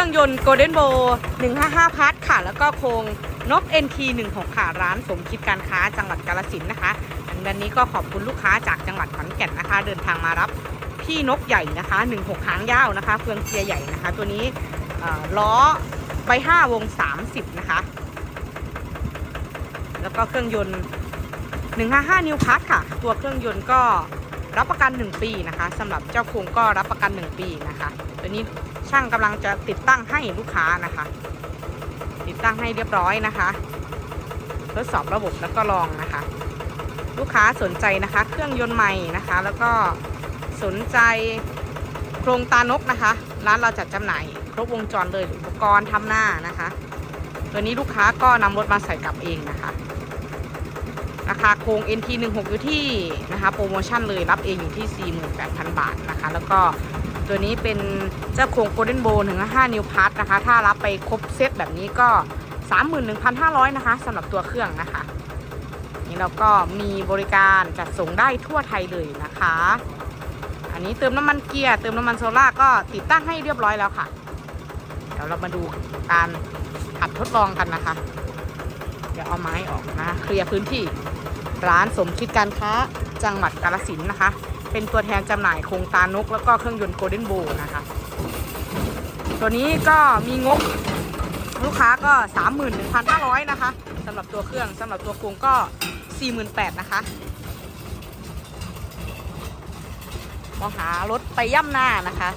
รื่องยนต์ Golden Bow 155 พัทค่ะ แล้วก็โครงนก NT 16 ค่ะ ร้านสมคิดการค้าจังหวัดกาลสินนะคะวันนี้ก็ขอบคุณลูกค้าจากจังหวัดขอนแก่นนะคะ เดินทางมารับพี่นกใหญ่นะคะ 16หางยาวนะคะเฟืองเกียร์ใหญ่นะคะ ตัวนี้ล้อไป5วง 30 นะคะ แล้วก็เครื่องยนต์ 155 นิวพัทค่ะ ตัวเครื่องยนต์ก็รับประกัน 1 ปีนะคะสำหรับเจ้าโครงก็รับประกัน 1 ปีนะคะ ตัวนี้ ช่างกำลังจะติดตั้งให้ลูกค้านะคะ ติดตั้งให้เรียบร้อยนะคะ ทดสอบระบบแล้วก็ลองนะคะ ลูกค้าสนใจนะคะ เครื่องยนต์ใหม่นะคะ แล้วก็สนใจโครงตานกนะคะ ร้านเราจัดจำหน่ายครบวงจรเลยอุปกรณ์ทำหน้านะคะ ตัวนี้ลูกค้าก็นำรถมาใส่กลับเองนะคะราคาโครง NT 16 อยู่ที่นะคะโปรโมชั่นเลยรับเองอยู่ที่ 48,000 บาทนะคะ แล้วก็ ตัวนี้เป็นเจ้าโครง Golden Bow 155 New Part นะคะ ถ้ารับไปครบเซตแบบนี้ก็ 31,500 นะคะสำหรับตัวเครื่องนะคะนี่เราก็มีบริการจัดส่งได้ทั่วไทยเลยนะคะ อันนี้เติมน้ำมันเกียร์เติมน้ำมันโซล่าก็ติดตั้งให้เรียบร้อยแล้วค่ะ เดี๋ยวเรามาดูการขับทดลองกันนะคะ เดี๋ยวเอาไม้ออกนะ เคลียร์พื้นที่ร้านสมคิดการค้าจังหวัดกาฬสินนะคะ เป็นตัวแทนจำหน่ายโครงตานก แล้วก็เครื่องยนต์โกลเด้นโบนะคะ ตัวนี้ก็มีงบลูกค้าก็ 31,500 นะคะสำหรับตัวเครื่องสำหรับตัวโครงก็ 48,000นะคะมองหารถไปย่ำหน้านะคะ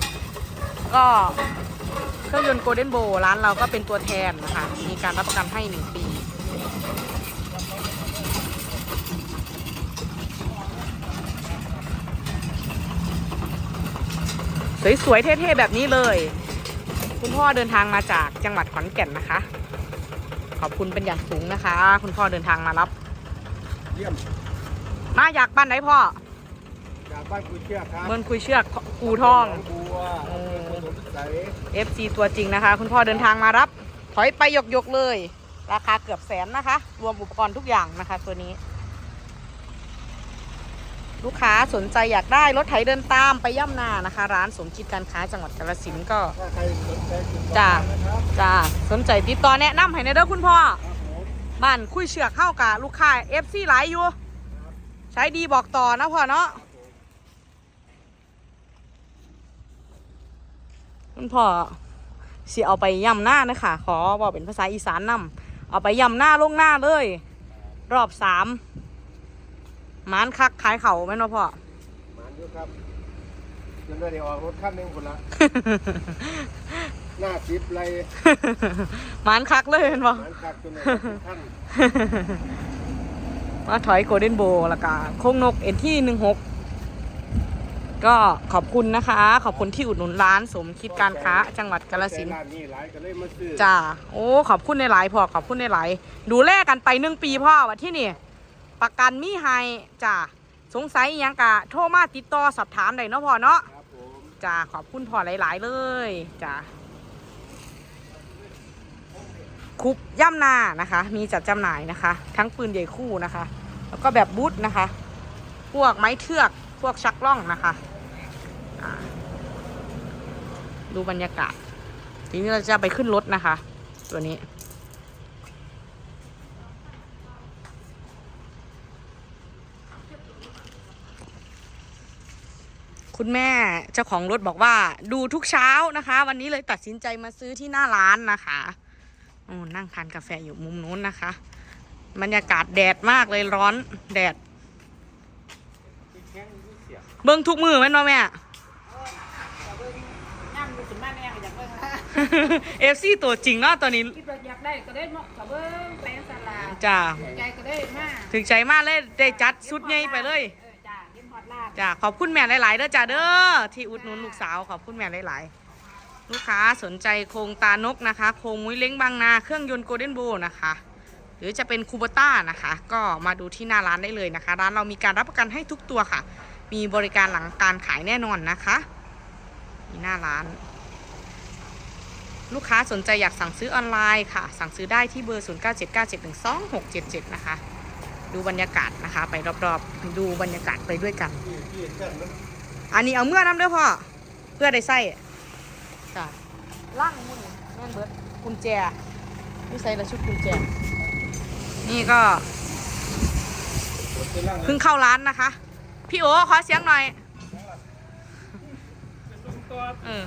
ก็เครื่องยนต์โกลเด้นโบร้านเราก็เป็นตัวแทนนะคะ มีการรับประกันให้ 1 ปี สวยๆ เท่ ๆ แบบนี้เลย คุณพ่อเดินทางมาจากจังหวัดขอนแก่นนะคะ ขอบคุณเป็นอย่างสูงนะคะ คุณพ่อเดินทางมารับ เยี่ยม มาอยากบ้านไหนพ่อจากบ้านคุยเชือกครับเมินคุยเชือกอูทองหนบัวอำเภอโพนพิสัย FC ตัวจริงนะคะ คุณพ่อเดินทางมารับ ถอยไปหยกๆเลย ราคาเกือบแสนนะคะ รวมอุปกรณ์ทุกอย่างนะคะตัวนี้ ลูกค้าสนใจอยากได้รถไถเดินตามไปย่ำนานะคะ ร้านสมคิดการค้าจังหวัดกาฬสินธุ์ก็ถ้าใครสนใจติดต่อจ้านะครับจ้าสนใจติดต่อแนะนำให้ในเด้อคุณพ่อ ครับผมบ้านคุยเชือกเข้ากับลูกค้า FC หลายอยู่ ใช้ดีบอกต่อนะพ่อเนาะคุณพ่อสิเอาไปย่ำหน้านะคะขอบอกเป็นภาษาอีสานนำเอาไปย่ำหน้าลงหน้าเลย รอบสาม หมานคักขายเข่าไหมเนาะพ่อ หมานอยู่ครับจนได้เดี๋ยวออกรถคันหนึงคนละหน้าซิปไรหมานคักเลยเห็นบ่หมานคักจนได้ขั้นมาถอยโกลเด้นโบแล้วก็โค้งนกเอ็นที่หนึ่งหกก็ขอบคุณนะคะ ขอบคุณที่อุดหนุนร้านสมคิดการค้า จังหวัดกาฬสินธุ์แต่ร้านนี้หลายก็เลยมาซื้อจ้าโอ้ขอบคุณในหลายๆพ่อขอบคุณในหลายดูแลกันไปหนึ่งปีพ่อว่าที่นี่ ประกันมีให้จ้าสงสัยอิหยังกะโทรมาติดต่อสอบถามได้เนาะพ่อเนาะครับผมจ้าขอบคุณพ่อหลาย ๆ เลยจ้าคุกย่ำนานะคะ มีจัดจำหน่ายนะคะ ทั้งปืนใหญ่คู่นะคะ แล้วก็แบบบูทนะคะ พวกไม้เทือกพวกชักล่องนะคะอ่าดูบรรยากาศทีนี้เราจะไปขึ้นรถนะคะ ตัวนี้ คุณแม่เจ้าของรถบอกว่า ดูทุกเช้านะคะ วันนี้เลยตัดสินใจมาซื้อที่หน้าร้านนะคะโอ้นั่งทานกาแฟอยู่มุมนู้นนะคะ บรรยากาศแดดมากเลยร้อนแดด เบิ้งทุกมือไหมเนาะแม่ย่ำอยู่ถึงบ้านแน่ก็อยากเบิ่งนะเอฟซีตัวจริงเนาะตัวนี้คิดว่าอยากได้ก็ได้เนาะก็เบิ่งแปลงสลาจ้าใจก็ได้มาถึงใจมากเลยได้จัดชุดใหญ่ไปเลย เออจ้าเล่นฮอตลาดจ้าขอบคุณแม่หลาย ๆ เด้อจ้าเด้อที่อุดหนุนลูกสาวขอบคุณแม่หลาย ๆ ลูกค้าสนใจโครงตานกนะคะ โครงมุ้ยเล้งบางนาเครื่องยนต์โกลเด้นโบนะคะ หรือจะเป็นคูเบต้านะคะ ก็มาดูที่หน้าร้านได้เลยนะคะ ร้านเรามีการรับประกันให้ทุกตัวค่ะ มีบริการหลังการขายแน่นอนนะคะมีหน้าร้าน ลูกค้าสนใจอยากสั่งซื้อออนไลน์ค่ะ สั่งซื้อได้ที่เบอร์ 0979712677 นะคะ ดูบรรยากาศนะคะ ไปรอบๆ ดูบรรยากาศไปด้วยกันที่ที่เส้นมัน อันนี้เอาเมื่อน้ำเด้อพ่อเพื่อได้ใส่จ้ะล่างมุนเบิดกุญแจนี่ใส่ละชุดกุญแจ นี่ก็เป็นร่างเพิ่งเข้าร้านนะคะ พี่โอขอเสียงหน่อย เออ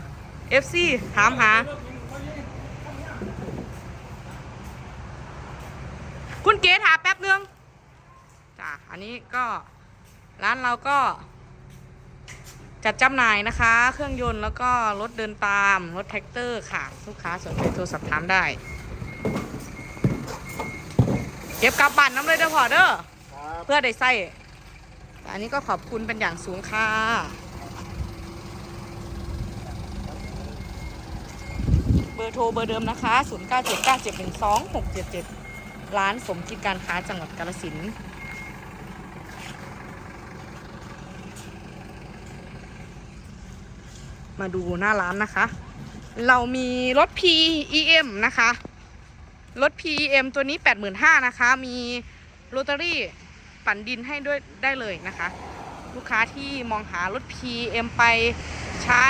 FC ถามหา คุณเก๋ถามแป๊บนึงจ้ะ อันนี้ก็ร้านเราก็จัดจำหน่ายนะคะ เครื่องยนต์แล้วก็รถเดินตาม รถแท็กเตอร์ค่ะ ลูกค้าสนใจโทรสอบถามได้ เก็บกลับบ้านน้ำเลยเด้อพอเด้อครับเพื่อได้ใส่แต่อันนี้ก็ขอบคุณเป็นอย่างสูงค่ะเบอร์โทรเบอร์เดิมนะคะ 0979712677 ร้านสมคิดการค้าจังหวัดกาฬสินธุ์ มาดูหน้าร้านนะคะ เรามีรถ PEM นะคะ รถ PEM ตัวนี้ 85,000นะคะ มีโรตารี่ปั่นดินให้ด้วยได้เลยนะคะ ลูกค้าที่มองหารถ PEM ไปใช้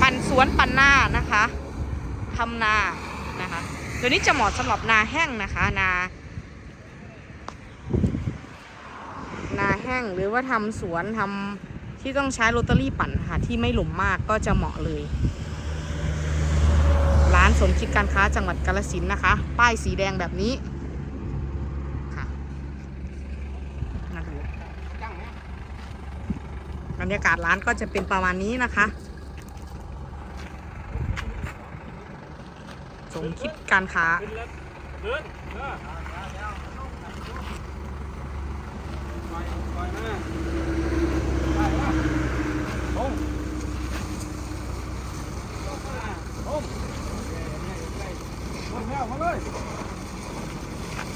ปั่นสวนปั่นหน้านะคะทำนานะคะ ตัวนี้จะเหมาะสำหรับนาแห้งนะคะนานาแห้งหรือว่าทำสวนทำ ที่ต้องใช้โรตารี่ปั่นค่ะ ที่ไม่หลุมมากก็จะเหมาะเลย ร้านสมคิดการค้าจังหวัดกาฬสินนะคะ ป้ายสีแดงแบบนี้ค่ะบรรยากาศร้านก็จะเป็นประมาณนี้นะคะ สมคิดการค้า